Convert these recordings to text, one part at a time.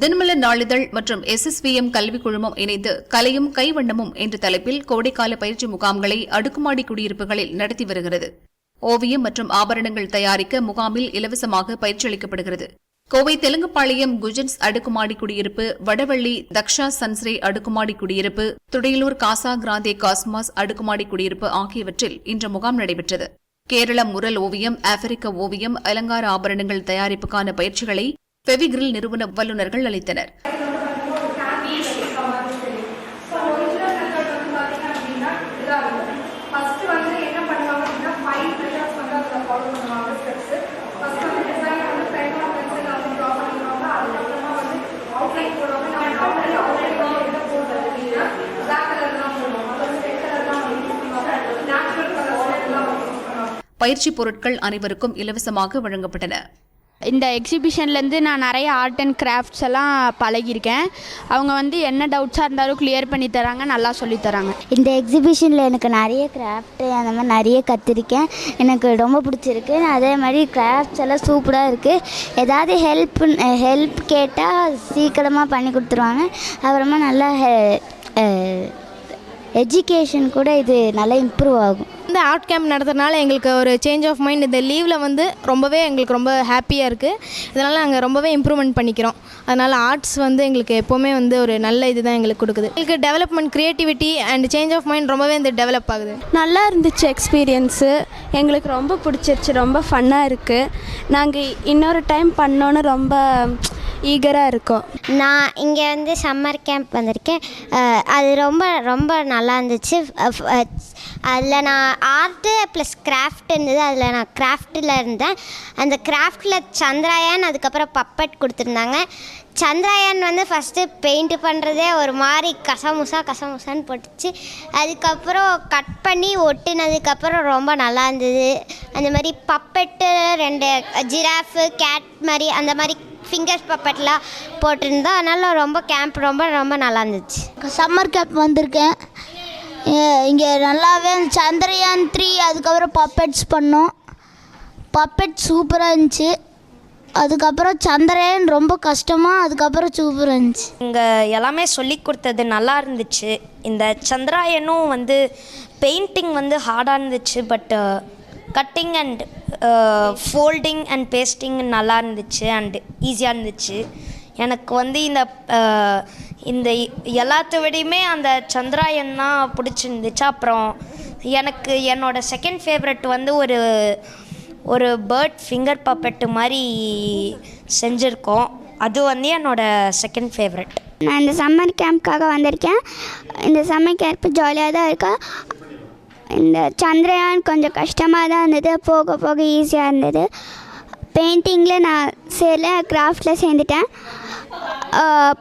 தினமல நாளிதழ் மற்றும் எஸ்எஸ்விஎம் கல்விக் குழுமம் இணைந்து கலையும் கைவண்ணமும் என்ற தலைப்பில் கோடைக்கால பயிற்சி முகாம்களை அடுக்குமாடி குடியிருப்புகளில் நடத்தி வருகிறது ஓவியம் மற்றும் ஆபரணங்கள் தயாரிக்க முகாமில் இலவசமாக பயிற்சியளிக்கப்படுகிறது கோவை குஜன்ஸ் அடுக்குமாடி குடியிருப்பு வடவள்ளி தக்ஷா சன்ஸ்ரே அடுக்குமாடி குடியிருப்பு துடையலூர் காசா கிராந்தே காஸ்மாஸ் அடுக்குமாடி குடியிருப்பு ஆகியவற்றில் இன்று முகாம் நடைபெற்றது கேரள முரல் ஓவியம் ஆப்பிரிக்க ஓவியம் அலங்கார ஆபரணங்கள் தயாரிப்புக்கான பயிற்சிகளை ஃபெவிகிரில் நிறுவன வல்லுநர்கள் அளித்தனர் பயிற்சி பொருட்கள் அனைவருக்கும் இலவசமாக வழங்கப்பட்டன இந்த எக்ஸிபிஷன்லேருந்து நான் நிறைய ஆர்ட் அண்ட் கிராஃப்ட்ஸ் எல்லாம் பழகியிருக்கேன் அவங்க வந்து என்ன டவுட்ஸாக இருந்தாலும் கிளியர் பண்ணி தராங்க நல்லா சொல்லி தராங்க இந்த எக்ஸிபிஷனில் எனக்கு நிறைய கிராஃப்ட் அந்த மாதிரி நிறைய கற்றுருக்கேன் எனக்கு ரொம்ப பிடிச்சிருக்கு அதே மாதிரி கிராஃப்ட்ஸ் எல்லாம் சூப்பராக இருக்குது ஏதாவது ஹெல்ப் ஹெல்ப் கேட்டால் சீக்கிரமாக பண்ணி கொடுத்துருவாங்க அப்புறமா நல்லா எஜுகேஷன் கூட இது நல்லா இம்ப்ரூவ் ஆகும் இந்த ஆர்ட் கேம்ப் நடத்துறதுனால எங்களுக்கு ஒரு சேஞ்ச் ஆஃப் மைண்ட் இந்த லீவில் வந்து ரொம்பவே எங்களுக்கு ரொம்ப ஹாப்பியாக இருக்குது இதனால் நாங்கள் ரொம்பவே இம்ப்ரூவ்மெண்ட் பண்ணிக்கிறோம் அதனால் ஆர்ட்ஸ் வந்து எங்களுக்கு எப்போவுமே வந்து ஒரு நல்ல இது தான் எங்களுக்கு கொடுக்குது எங்களுக்கு development creativity and change of mind ரொம்பவே வந்து டெவலப் ஆகுது நல்லா இருந்துச்சு எக்ஸ்பீரியன்ஸு எங்களுக்கு ரொம்ப பிடிச்சிருச்சு ரொம்ப ஃபன்னாக இருக்குது நாங்கள் இன்னொரு டைம் பண்ணோன்னு ரொம்ப ஈகராக இருக்கும் நான் இங்கே வந்து சம்மர் கேம்ப் வந்திருக்கேன் அது ரொம்ப ரொம்ப நல்லா இருந்துச்சு அதில் நான் ஆர்ட்டு ப்ளஸ் கிராஃப்ட் இருந்தது அதில் நான் கிராஃப்டில் இருந்தேன் அந்த கிராஃப்டில் சந்திராயான் அதுக்கப்புறம் பப்பட் கொடுத்துருந்தாங்க சந்திராயான் வந்து ஃபஸ்ட்டு பெயிண்ட்டு பண்ணுறதே ஒரு மாதிரி கசமுசா கசமுசான்னு போட்டுச்சு அதுக்கப்புறம் கட் பண்ணி ஒட்டினதுக்கப்புறம் ரொம்ப நல்லா இருந்தது அந்த மாதிரி பப்பெட்டு ரெண்டு ஜிராஃபு கேட் மாதிரி அந்த மாதிரி ஃபிங்கர்ஸ் பப்பட்லாம் போட்டிருந்தோம் அதனால் ரொம்ப கேம்ப் ரொம்ப ரொம்ப நல்லா இருந்துச்சு சம்மர் கேம்ப் வந்திருக்கேன் இங்கே நல்லாவே சந்திரயான் த்ரீ அதுக்கப்புறம் பப்பெட்ஸ் பண்ணோம் பப்பெட் சூப்பராக இருந்துச்சு அதுக்கப்புறம் சந்திரயான் ரொம்ப கஷ்டமாக அதுக்கப்புறம் சூப்பராக இருந்துச்சு இங்கே எல்லாமே சொல்லி கொடுத்தது நல்லா இருந்துச்சு இந்த சந்திராயனும் வந்து பெயிண்டிங் வந்து ஹார்டாக இருந்துச்சு பட்டு cutting and folding and pasting நல்லா இருந்துச்சு அண்டு ஈஸியாக இருந்துச்சு எனக்கு வந்து இந்த இந்த எல்லாத்த விடையுமே அந்த சந்திராயன் தான் பிடிச்சிருந்துச்சு அப்புறம் எனக்கு என்னோடய செகண்ட் ஃபேவரட் வந்து ஒரு ஒரு பேர்ட் ஃபிங்கர் பப்பெட்டு மாதிரி செஞ்சுருக்கோம் அது வந்து என்னோடய செகண்ட் ஃபேவரட் நான் இந்த சம்மர் கேம்ப்காக வந்திருக்கேன் இந்த சம்மர் கேம்ப் ஜாலியாக தான் இருக்கா இந்த சந்திரயான் கொஞ்சம் கஷ்டமாக தான் இருந்தது போக போக ஈஸியாக இருந்தது பெயிண்டிங்கில் நான் சில கிராஃப்டில் சேர்ந்துட்டேன்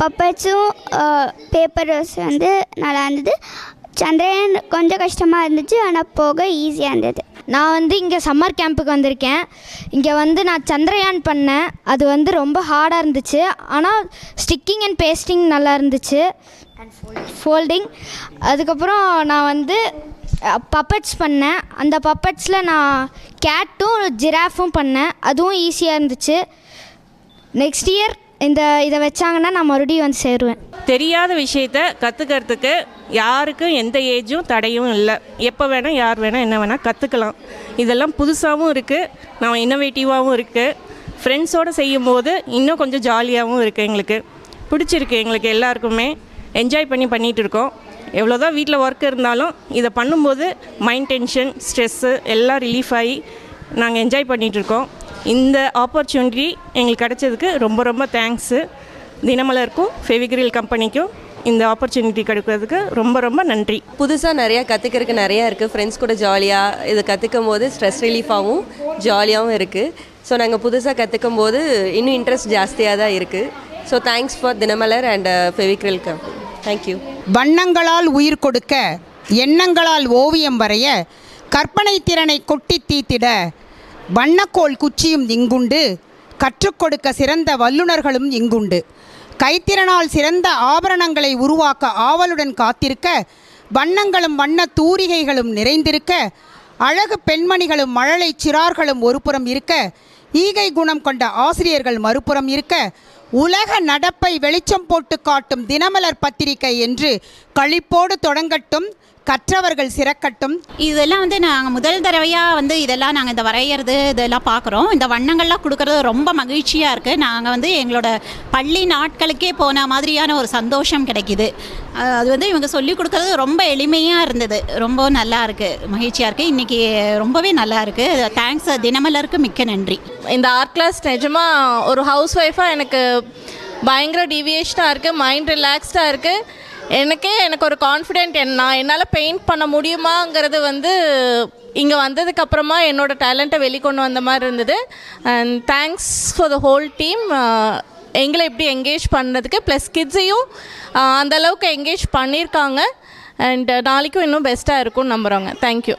பப்பட்ஸும் பேப்பர்ஸ் வந்து நல்லா இருந்தது சந்திரயன் கொஞ்சம் கஷ்டமாக இருந்துச்சு ஆனால் போக ஈஸியாக இருந்தது நான் வந்து இங்கே சம்மர் கேம்புக்கு வந்திருக்கேன் இங்கே வந்து நான் சந்திரயான் பண்ணேன் அது வந்து ரொம்ப ஹார்டாக இருந்துச்சு ஆனால் ஸ்டிக்கிங் அண்ட் பேஸ்டிங் நல்லா இருந்துச்சு ஃபோல்டிங் அதுக்கப்புறம் நான் வந்து பப்பட்ஸ் பண்ணேன் அந்த பப்பட்ஸில் நான் கேட்டும் ஜிராஃபும் பண்ணேன் அதுவும் ஈஸியாக இருந்துச்சு நெக்ஸ்ட் இயர் இந்த இதை வச்சாங்கன்னா நான் மறுபடியும் வந்து சேருவேன் தெரியாத விஷயத்த கற்றுக்கிறதுக்கு யாருக்கும் எந்த ஏஜும் தடையும் இல்லை எப்போ வேணால் யார் வேணால் என்ன வேணால் கற்றுக்கலாம் இதெல்லாம் புதுசாகவும் இருக்குது நம்ம இன்னோவேட்டிவாகவும் இருக்குது ஃப்ரெண்ட்ஸோடு செய்யும் போது இன்னும் கொஞ்சம் ஜாலியாகவும் இருக்குது எங்களுக்கு பிடிச்சிருக்கு எங்களுக்கு எல்லாருக்குமே என்ஜாய் பண்ணி பண்ணிகிட்டு இருக்கோம் எவ்வளோதான் வீட்டில் ஒர்க் இருந்தாலும் இதை பண்ணும்போது மைண்ட் டென்ஷன் ஸ்ட்ரெஸ்ஸு எல்லாம் ரிலீஃப் ஆகி நாங்கள் என்ஜாய் பண்ணிகிட்டு இருக்கோம் இந்த ஆப்பர்ச்சுனிட்டி எங்களுக்கு கிடைச்சதுக்கு ரொம்ப ரொம்ப தேங்க்ஸு தினமலருக்கும் ஃபெவிகிரில் கம்பெனிக்கும் இந்த ஆப்பர்ச்சுனிட்டி கிடைக்கிறதுக்கு ரொம்ப ரொம்ப நன்றி புதுசாக நிறையா கற்றுக்கிறதுக்கு நிறையா இருக்குது ஃப்ரெண்ட்ஸ் கூட ஜாலியாக இது கற்றுக்கும் போது ஸ்ட்ரெஸ் ரிலீஃபாகவும் ஜாலியாகவும் இருக்குது ஸோ நாங்கள் புதுசாக கற்றுக்கும் போது இன்னும் இன்ட்ரெஸ்ட் ஜாஸ்தியாக தான் இருக்குது so thanks for Dinamalar and Fevicryl company thank you வண்ணங்களால் உயிர் கொடுக்க எண்ணங்களால் ஓவியம் வரைய கற்பனை திறனை கொட்டி தீத்திட வண்ணக்கோள் குச்சியும் இங்குண்டு கற்றுக்கொடுக்க சிறந்த வல்லுநர்களும் இங்குண்டு கைத்திறனால் சிறந்த ஆபரணங்களை உருவாக்க ஆவலுடன் காத்திருக்க வண்ணங்களும் வண்ண தூரிகைகளும் நிறைந்திருக்க அழகு பெண்மணிகளும் மழலை சிறார்களும் ஒருபுறம் இருக்க ஈகை குணம் கொண்ட ஆசிரியர்கள் மறுபுறம் இருக்க உலக நடப்பை வெளிச்சம் போட்டு காட்டும் தினமலர் பத்திரிகை என்று கழிப்போடு தொடங்கட்டும் கற்றவர்கள் சிறக்கட்டும் இதெல்லாம் வந்து நாங்கள் முதல் தடவையாக வந்து இதெல்லாம் நாங்கள் இந்த வரைகிறது இதெல்லாம் பார்க்குறோம் இந்த வண்ணங்கள்லாம் கொடுக்கறது ரொம்ப மகிழ்ச்சியாக இருக்குது நாங்கள் வந்து எங்களோட பள்ளி நாட்களுக்கே போன மாதிரியான ஒரு சந்தோஷம் கிடைக்கிது அது வந்து இவங்க சொல்லி கொடுக்கறது ரொம்ப எளிமையாக இருந்தது ரொம்ப நல்லா இருக்குது மகிழ்ச்சியாக இருக்குது இன்றைக்கி ரொம்பவே நல்லா இருக்குது தேங்க்ஸ் தினமலருக்கு மிக்க நன்றி இந்த ஆர்ட் கிளாஸ் நிஜமாக ஒரு ஹவுஸ் ஒய்ஃபாக எனக்கு பயங்கர டிவியேஷனாக இருக்குது மைண்ட் ரிலாக்ஸ்டாக இருக்குது எனக்கே எனக்கு ஒரு கான்ஃபிடென்ட் என்ன என்னால் பெயிண்ட் பண்ண முடியுமாங்கிறது வந்து இங்கே வந்ததுக்கப்புறமா என்னோடய டேலண்ட்டை வெளிக்கொண்டு வந்த மாதிரி இருந்தது and thanks for the whole team எங்களை இப்படி எங்கேஜ் பண்ணதுக்கு ப்ளஸ் கிட்ஸையும் அந்தளவுக்கு எங்கேஜ் பண்ணியிருக்காங்க அண்ட் நாளைக்கும் இன்னும் பெஸ்ட்டாக இருக்கும்னு நம்புகிறோங்க தேங்க்யூ